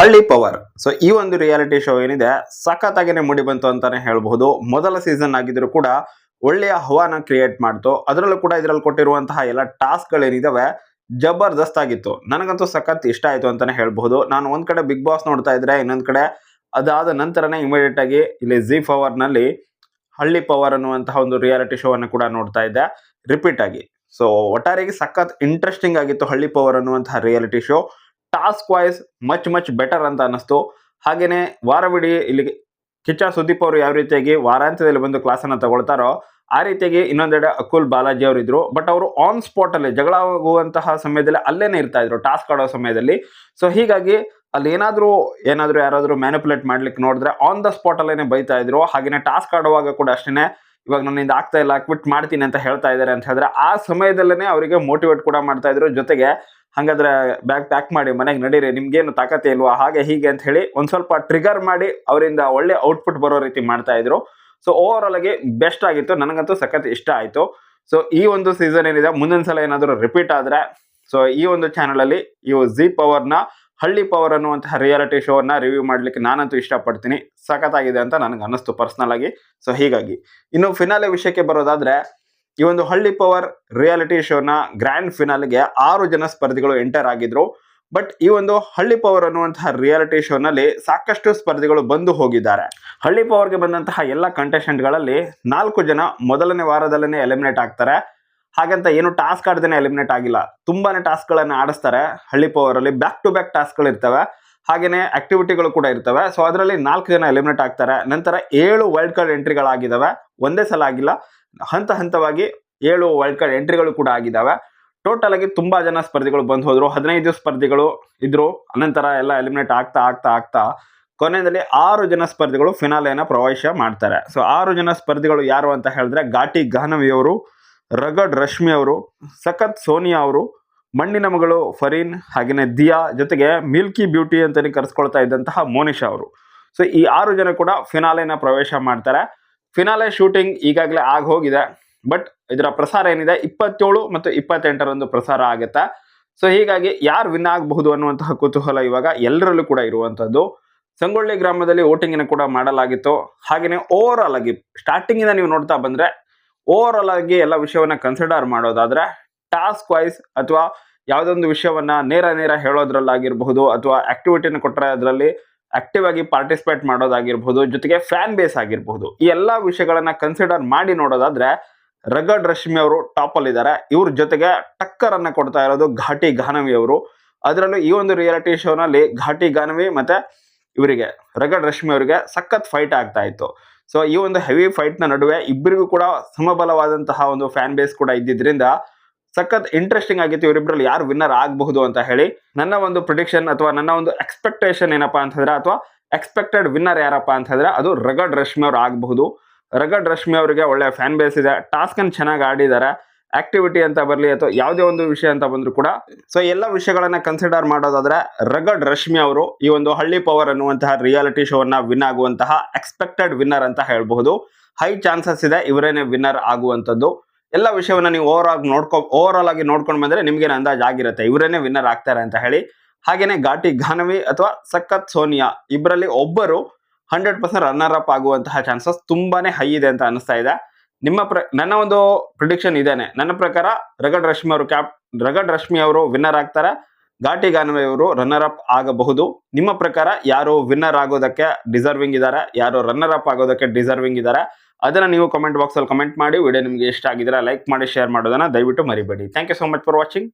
ಹಳ್ಳಿ power so ಈ ಒಂದು ರಿಯಾಲಿಟಿ ಶೋ ಏನಿದೆ, ಸಖತ್ತಾಗಿನೇ ಮೂಡಿ ಬಂತು ಅಂತಾನೆ ಹೇಳ್ಬಹುದು. ಮೊದಲ ಸೀಸನ್ ಆಗಿದ್ರು ಕೂಡ ಒಳ್ಳೆಯ ಹವಾನ ಕ್ರಿಯೇಟ್ ಮಾಡ್ತು. ಅದರಲ್ಲೂ ಕೂಡ ಇದರಲ್ಲಿ ಕೊಟ್ಟಿರುವಂತಹ ಎಲ್ಲ ಟಾಸ್ಕ್ ಗಳೇನಿದಾವೆ ಜಬರ್ದಸ್ತ್ ಆಗಿತ್ತು. ನನಗಂತೂ ಸಖತ್ ಇಷ್ಟ ಆಯ್ತು ಅಂತಾನೆ ಹೇಳ್ಬಹುದು. ನಾನು ಒಂದ್ ಕಡೆ ಬಿಗ್ ಬಾಸ್ ನೋಡ್ತಾ ಇದ್ರೆ, ಇನ್ನೊಂದ್ ಕಡೆ ಅದಾದ ನಂತರನೇ ಇಮಿಡಿಯೇಟ್ ಆಗಿ ಇಲ್ಲಿ ಜಿ ಪವರ್ನಲ್ಲಿ ಹಳ್ಳಿ ಪವರ್ ಅನ್ನುವಂತಹ ಒಂದು ರಿಯಾಲಿಟಿ ಶೋ ಅನ್ನು ಕೂಡ ನೋಡ್ತಾ ಇದ್ದೆ. ರಿಪೀಟ್ ಆಗಿ. ಸೊ ಒಟ್ಟಾರೆಗೆ ಸಖತ್ ಇಂಟ್ರೆಸ್ಟಿಂಗ್ ಆಗಿತ್ತು ಹಳ್ಳಿ ಪವರ್ ಅನ್ನುವಂತಹ reality show task wise much much better ಅಂತ ಅನ್ನಿಸ್ತು. ಹಾಗೆಯೇ ವಾರವಿಡೀ ಇಲ್ಲಿ ಕಿಚ್ಚ ಸುದೀಪ್ ಅವರು ಯಾವ ರೀತಿಯಾಗಿ ವಾರಾಂತ್ಯದಲ್ಲಿ ಬಂದು ಕ್ಲಾಸನ್ನು ತಗೊಳ್ತಾರೋ ಆ ರೀತಿಯಾಗಿ ಇನ್ನೊಂದೆಡೆ ಅಕುಲ್ ಬಾಲಾಜಿ ಅವರು ಇದ್ರು. ಬಟ್ ಅವರು ಆನ್ ಸ್ಪಾಟ್ ಅಲ್ಲಿ ಜಗಳ ಆಗುವಂತಹ ಸಮಯದಲ್ಲಿ ಅಲ್ಲೇನೆ ಇರ್ತಾ ಇದ್ರು ಟಾಸ್ಕ್ ಆಡೋ ಸಮಯದಲ್ಲಿ. ಸೊ ಹೀಗಾಗಿ ಅಲ್ಲಿ ಏನಾದರೂ ಏನಾದ್ರು ಯಾರಾದರೂ ಮ್ಯಾನಿಪುಲೇಟ್ ಮಾಡ್ಲಿಕ್ಕೆ ನೋಡಿದ್ರೆ ಆನ್ ದ ಸ್ಪಾಟ್ ಅಲ್ಲೇನೆ ಬೈತಾ ಇದ್ರು. ಹಾಗೇನೆ ಟಾಸ್ಕ್ ಆಡುವಾಗ ಕೂಡ ಅಷ್ಟೇನೆ ಇವಾಗ ನನ್ನಿಂದ ಆಗ್ತಾ ಇಲ್ಲ ಕ್ವಿಟ್ ಮಾಡ್ತೀನಿ ಅಂತ ಹೇಳ್ತಾ ಇದ್ದಾರೆ ಅಂತ ಹೇಳಿದ್ರೆ ಆ ಸಮಯದಲ್ಲೇ ಅವರಿಗೆ ಮೋಟಿವೇಟ್ ಕೂಡ ಮಾಡ್ತಾ ಇದ್ರು. ಜೊತೆಗೆ ಹಂಗಾದ್ರೆ ಬ್ಯಾಗ್ ಪ್ಯಾಕ್ ಮಾಡಿ ಮನೆಗೆ ನಡೀರಿ, ನಿಮ್ಗೇನು ತಾಕತ್ತೆ ಇಲ್ವಾ? ಹಾಗೆ ಹೀಗೆ ಅಂತ ಹೇಳಿ ಒಂದ್ ಸ್ವಲ್ಪ ಟ್ರಿಗರ್ ಮಾಡಿ ಅವರಿಂದ ಒಳ್ಳೆ ಔಟ್ಪುಟ್ ಬರೋ ರೀತಿ ಮಾಡ್ತಾ ಇದ್ರು. ಸೊ ಓವರ್ ಆಲ್ ಆಗಿ ಬೆಸ್ಟ್ ಆಗಿತ್ತು. ನನಗಂತೂ ಸಖತ್ ಇಷ್ಟ ಆಯ್ತು. ಸೊ ಈ ಒಂದು ಸೀಸನ್ ಏನಿದೆ, ಮುಂದಿನ ಸಲ ಏನಾದರೂ ರಿಪೀಟ್ ಆದ್ರೆ ಸೊ ಈ ಒಂದು ಚಾನಲ್ ಅಲ್ಲಿ ಈ ಜಿ ನ, ಹಳ್ಳಿ ಪವರ್ ಅನ್ನುವಂತಹ ರಿಯಾಲಿಟಿ ಶೋ ಅನ್ನ ರಿವ್ಯೂ ಮಾಡ್ಲಿಕ್ಕೆ ನಾನಂತೂ ಇಷ್ಟಪಡ್ತೀನಿ. ಸಖತ್ತಾಗಿದೆ ಅಂತ ನನಗೆ ಅನ್ನಿಸ್ತು ಪರ್ಸನಲ್ ಆಗಿ. ಸೊ ಹೀಗಾಗಿ. ಇನ್ನು ಫಿನಾಲೆ ವಿಷಯಕ್ಕೆ ಬರೋದಾದ್ರೆ ಈ ಒಂದು ಹಳ್ಳಿ ಪವರ್ ರಿಯಾಲಿಟಿ ಶೋನ ಗ್ರ್ಯಾಂಡ್ ಫಿನಾಲ್ಗೆ ಆರು ಜನ ಸ್ಪರ್ಧಿಗಳು ಎಂಟರ್ ಆಗಿದ್ರು. ಬಟ್ ಈ ಒಂದು ಹಳ್ಳಿ ಪವರ್ ಅನ್ನುವಂತಹ ರಿಯಾಲಿಟಿ ಶೋನಲ್ಲಿ ಸಾಕಷ್ಟು ಸ್ಪರ್ಧಿಗಳು ಬಂದು ಹೋಗಿದ್ದಾರೆ. ಹಳ್ಳಿ ಪವರ್ಗೆ ಬಂದಂತಹ ಎಲ್ಲ ಕಂಟೆಸ್ಟೆಂಟ್ಗಳಲ್ಲಿ ನಾಲ್ಕು ಜನ ಮೊದಲನೇ ವಾರದಲ್ಲೇ ಎಲಿಮಿನೇಟ್ ಆಗ್ತಾರೆ. ಹಾಗಂತ ಏನು ಟಾಸ್ಕ್ ಆಡ್ದೇನೆ ಎಲಿಮಿನೇಟ್ ಆಗಿಲ್ಲ. ತುಂಬಾನೇ ಟಾಸ್ಕ್ಗಳನ್ನು ಆಡಿಸ್ತಾರೆ. ಹಳ್ಳಿ ಪವರ್ ಅಲ್ಲಿ ಬ್ಯಾಕ್ ಟು ಬ್ಯಾಕ್ ಟಾಸ್ಕ್ಗಳು ಇರ್ತವೆ. ಹಾಗೆಯೇ ಆಕ್ಟಿವಿಟಿಗಳು ಕೂಡ ಇರ್ತವೆ. ಸೊ ಅದರಲ್ಲಿ ನಾಲ್ಕು ಜನ ಎಲಿಮಿನೇಟ್ ಆಗ್ತಾರೆ. ನಂತರ ಏಳು ವರ್ಲ್ಡ್ ಕಾರ್ಡ್ ಎಂಟ್ರಿಗಳಾಗಿದ್ದಾವೆ ಒಂದೇ ಸಲ ಆಗಿಲ್ಲ. ಹಂತ ಹಂತವಾಗಿ ಏಳು ವರ್ಲ್ಡ್ ಕಪ್ ಎಂಟ್ರಿಗಳು ಕೂಡ ಆಗಿದ್ದಾವೆ. ಟೋಟಲ್ ಆಗಿ ತುಂಬಾ ಜನ ಸ್ಪರ್ಧಿಗಳು ಬಂದು ಹೋದ್ರು. ಹದಿನೈದು ಸ್ಪರ್ಧಿಗಳು ಇದ್ರು. ಅನಂತರ ಎಲ್ಲ ಎಲಿಮಿನೇಟ್ ಆಗ್ತಾ ಆಗ್ತಾ ಆಗ್ತಾ ಕೊನೆಯಲ್ಲಿ ಆರು ಜನ ಸ್ಪರ್ಧಿಗಳು ಫಿನಾಲೆಯನ್ನು ಪ್ರವೇಶ ಮಾಡ್ತಾರೆ. ಸೊ ಆರು ಜನ ಸ್ಪರ್ಧಿಗಳು ಯಾರು ಅಂತ ಹೇಳಿದ್ರೆ ಘಾಟಿ ಗಾನವಿ ಅವರು, ರಗಡ್ ರಶ್ಮಿ ಅವರು, ಸಖತ್ ಸೋನಿಯಾ ಅವರು, ಮಣ್ಣಿನ ಮಗಳು ಫರೀನ್ ಹಾಗೆಯೇ ದಿಯಾ ಜೊತೆಗೆ ಮಿಲ್ಕಿ ಬ್ಯೂಟಿ ಅಂತಲೇ ಕರೆಸ್ಕೊಳ್ತಾ ಇದ್ದಂತಹ ಮೋನಿಶಾ ಅವರು. ಸೊ ಈ ಆರು ಜನ ಕೂಡ ಫಿನಾಲೆನ ಪ್ರವೇಶ ಮಾಡ್ತಾರೆ. ಫಿನಾಲೆ ಶೂಟಿಂಗ್ ಈಗಾಗಲೇ ಆಗ ಹೋಗಿದೆ. ಬಟ್ ಇದರ ಪ್ರಸಾರ ಏನಿದೆ? ಇಪ್ಪತ್ತೇಳು ಮತ್ತು ಇಪ್ಪತ್ತೆಂಟರಂದು ಪ್ರಸಾರ ಆಗುತ್ತೆ? ಸೊ ಹೀಗಾಗಿ ಯಾರು ವಿನ್ ಆಗಬಹುದು ಅನ್ನುವಂತಹ ಕುತೂಹಲ ಇವಾಗ ಎಲ್ಲರಲ್ಲೂ ಕೂಡ ಇರುವಂತದ್ದು. ಸಂಗೊಳ್ಳಿ ಗ್ರಾಮದಲ್ಲಿ ವೋಟಿಂಗ್ ಕೂಡ ಮಾಡಲಾಗಿತ್ತು. ಹಾಗೆಯೇ ಓವರ್ ಆಲ್ ಆಗಿ ಸ್ಟಾರ್ಟಿಂಗ್ ಇಂದ ನೀವು ನೋಡ್ತಾ ಬಂದ್ರೆ ಓವರ್ ಆಲ್ ಆಗಿ ಎಲ್ಲ ವಿಷಯವನ್ನ ಕನ್ಸಿಡರ್ ಮಾಡೋದಾದ್ರೆ ಟಾಸ್ಕ್ ವೈಸ್ ಅಥವಾ ಯಾವುದೊಂದು ವಿಷಯವನ್ನ ನೇರ ನೇರ ಹೇಳೋದ್ರಲ್ಲಾಗಿರಬಹುದು ಅಥವಾ ಆಕ್ಟಿವಿಟಿನ ಕೊಟ್ಟರೆ ಅದರಲ್ಲಿ ಆಕ್ಟಿವ್ ಆಗಿ ಪಾರ್ಟಿಸಿಪೇಟ್ ಮಾಡೋದಾಗಿರ್ಬೋದು, ಜೊತೆಗೆ ಫ್ಯಾನ್ ಬೇಸ್ ಆಗಿರಬಹುದು ಈ ಎಲ್ಲ ವಿಷಯಗಳನ್ನ ಕನ್ಸಿಡರ್ ಮಾಡಿ ನೋಡೋದಾದ್ರೆ ರಗಡ್ ರಶ್ಮಿ ಅವರು ಟಾಪ್ ಅಲ್ಲಿ ಇದ್ದಾರೆ ಇವ್ರ ಜೊತೆಗೆ ಟಕ್ಕರ್ ಅನ್ನ ಕೊಡ್ತಾ ಇರೋದು ಘಾಟಿ ಘಾನವಿ ಅವರು. ಅದರಲ್ಲೂ ಈ ಒಂದು ರಿಯಾಲಿಟಿ ಶೋನಲ್ಲಿ ಘಾಟಿ ಘಾನವಿ ಮತ್ತೆ ಇವರಿಗೆ, ರಗಡ್ ರಶ್ಮಿ ಅವರಿಗೆ ಸಖತ್ ಫೈಟ್ ಆಗ್ತಾ ಇತ್ತು. ಸೊ ಈ ಒಂದು ಹೆವಿ ಫೈಟ್ನ ನಡುವೆ ಇಬ್ಬರಿಗೂ ಕೂಡ ಸಮಬಲವಾದಂತಹ ಒಂದು ಫ್ಯಾನ್ ಬೇಸ್ ಕೂಡ ಇದ್ದಿದ್ರಿಂದ ಸಖತ್ ಇಂಟ್ರೆಸ್ಟಿಂಗ್ ಆಗಿತ್ತು ಇವರಿಬ್ಬರಲ್ಲಿ ಯಾರು ವಿನ್ನರ್ ಆಗಬಹುದು ಅಂತ ಹೇಳಿ. ನನ್ನ ಒಂದು ಪ್ರಿಡಿಕ್ಷನ್ ಅಥವಾ ನನ್ನ ಒಂದು ಎಕ್ಸ್ಪೆಕ್ಟೇಷನ್ ಏನಪ್ಪಾ ಅಂತಂದ್ರೆ ಅಥವಾ ಎಕ್ಸ್ಪೆಕ್ಟೆಡ್ ವಿನ್ನರ್ ಯಾರಪ್ಪ ಅಂತ ಹೇಳಿದ್ರೆ ಅದು ರಗಡ್ ರಶ್ಮಿ ಅವ್ರು ಆಗಬಹುದು. ರಗಡ್ ರಶ್ಮಿ ಅವರಿಗೆ ಒಳ್ಳೆ ಫ್ಯಾನ್ ಬೇಸ್ ಇದೆ. ಟಾಸ್ಕ್ ಅನ್ನು ಚೆನ್ನಾಗಿ ಆಡಿದ್ದಾರೆ. ಆಕ್ಟಿವಿಟಿ ಅಂತ ಬರಲಿ ಅಥವಾ ಯಾವುದೇ ಒಂದು ವಿಷಯ ಅಂತ ಬಂದರೂ ಕೂಡ. ಸೊ ಎಲ್ಲ ವಿಷಯಗಳನ್ನ ಕನ್ಸಿಡರ್ ಮಾಡೋದಾದ್ರೆ ರಗಡ್ ರಶ್ಮಿ ಅವರು ಈ ಒಂದು ಹಳ್ಳಿ ಪವರ್ ಅನ್ನುವಂತಹ ರಿಯಾಲಿಟಿ ಶೋ ಅನ್ನ ವಿನ್ ಆಗುವಂತಹ ಎಕ್ಸ್ಪೆಕ್ಟೆಡ್ ವಿನ್ನರ್ ಅಂತ ಹೇಳಬಹುದು. ಹೈ ಚಾನ್ಸಸ್ ಇದೆ ಇವರೇನೆ ವಿನ್ನರ್ ಆಗುವಂತದ್ದು ಎಲ್ಲ ವಿಷಯವನ್ನ ನೀವು ಓವರ್ ಆಗಿ ನೋಡ್ಕೊ ಓವರ್ ಆಲ್ ಆಗಿ ನೋಡ್ಕೊಂಡು ಬಂದರೆ ನಿಮ್ಗೆ ಅಂದಾಜ್ ಆಗಿರುತ್ತೆ? ಇವರೇನೆ ವಿನ್ನರ್ ಆಗ್ತಾರೆ ಅಂತ ಹೇಳಿ. ಹಾಗೇನೆ ಘಾಟಿ ಘಾನವಿ ಅಥವಾ ಸಖತ್ ಸೋನಿಯಾ ಇಬ್ಬರಲ್ಲಿ ಒಬ್ಬರು ಹಂಡ್ರೆಡ್ ಪರ್ಸೆಂಟ್ ರನ್ನರ್ ಅಪ್ ಆಗುವಂತಹ ಚಾನ್ಸಸ್ ತುಂಬಾನೇ ಹೈ ಇದೆ ಅಂತ ಅನಿಸ್ತಾ ಇದೆ. ನಿಮ್ಮ ಪ್ರ, ನನ್ನ ಒಂದು ಪ್ರಿಡಿಕ್ಷನ್ ಇದೇನೆ. ನನ್ನ ಪ್ರಕಾರ ರಗಡ್ ರಶ್ಮಿ ಅವರು ಕ್ಯಾಪ್ ರಗಡ್ ರಶ್ಮಿ ಅವರು ವಿನ್ನರ್ ಆಗ್ತಾರೆ. ಘಾಟಿ ಗಾನವಿ ಅವರು ರನ್ನರ್ ಅಪ್ ಆಗಬಹುದು. ನಿಮ್ಮ ಪ್ರಕಾರ ಯಾರು ವಿನ್ನರ್ ಆಗೋದಕ್ಕೆ ಡಿಸರ್ವಿಂಗ್ ಇದ್ದಾರೆ? ಯಾರು ರನ್ನರ್ ಅಪ್ ಆಗೋದಕ್ಕೆ ಡಿಸರ್ವಿಂಗ್ ಇದ್ದಾರೆ? ಅದನ್ನ ನೀವು ಕಮೆಂಟ್ ಬಾಕ್ಸಲ್ಲಿ ಕಮೆಂಟ್ ಮಾಡಿ ವಿಡಿಯೋ ನಿಮಗೆ ಇಷ್ಟ ಆಗಿದ್ರೆ ಲೈಕ್ ಮಾಡಿ ಶೇರ್ ಮಾಡೋದನ್ನ ದಯವಿಟ್ಟು ಮರಿಬೇಡಿ. Thank you so much for watching